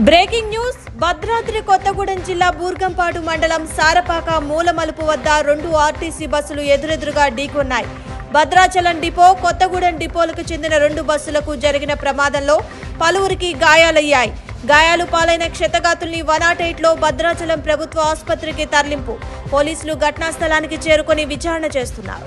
Breaking news. Bhadradri Kothagudem జిల్లా బూర్గంపాడు మండలం సారపాక మూలమలుపు వద్ద రెండు ఆర్టీసీ బస్సులు ఎదురెదురుగా ఢీకొన్నాయి. భద్రాచలం డిపో కొత్తగూడెం డిపోలకు చెందిన రెండు బస్సులకు జరిగిన ప్రమాదంలో పలువురికి గాయాలయ్యాయి. గాయాలు పాలైన క్షతగాతుల్ని వన్లో భద్రాచలం ప్రభుత్వ ఆసుపత్రికి తరలింపు. పోలీసులు ఘటనా స్థలానికి చేరుకొని విచారణ చేస్తున్నారు.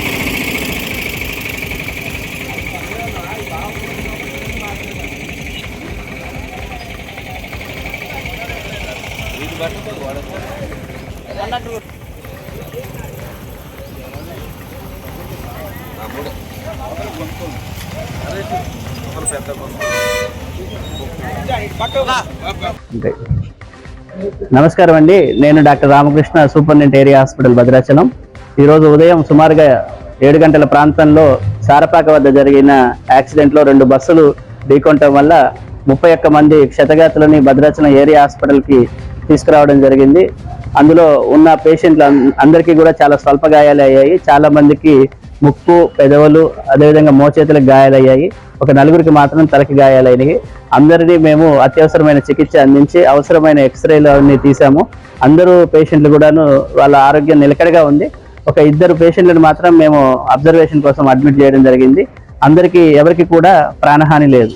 నమస్కారం అండి. నేను doctor Ramakrishna superintendent area hospital Bhadrachalam. ఈరోజు ఉదయం సుమారుగా ఏడు గంటల ప్రాంతంలో సారపాక వద్ద జరిగిన యాక్సిడెంట్లో రెండు బస్సులు ఢీకొనటం వల్ల ముప్పై ఒక్క మంది క్షతగాతులని భద్రాచలం ఏరియా హాస్పిటల్కి తీసుకురావడం జరిగింది. అందులో ఉన్న పేషెంట్లు అందరికీ కూడా చాలా స్వల్ప గాయాలు అయ్యాయి చాలా మందికి ముక్కు పెదవులు అదేవిధంగా మోచేతులకు గాయాలయ్యాయి. ఒక నలుగురికి మాత్రం తలకి గాయాలైనవి. అందరినీ మేము అత్యవసరమైన చికిత్స అందించి అవసరమైన ఎక్స్రేలు అన్ని తీసాము అందరూ పేషెంట్లు కూడాను వాళ్ళ ఆరోగ్యం నిలకడగా ఉంది. ఒక ఇద్దరు పేషెంట్లను మాత్రం మేము అబ్జర్వేషన్ కోసం అడ్మిట్ చేయడం జరిగింది. అందరికీ ఎవరికి కూడా ప్రాణహాని లేదు.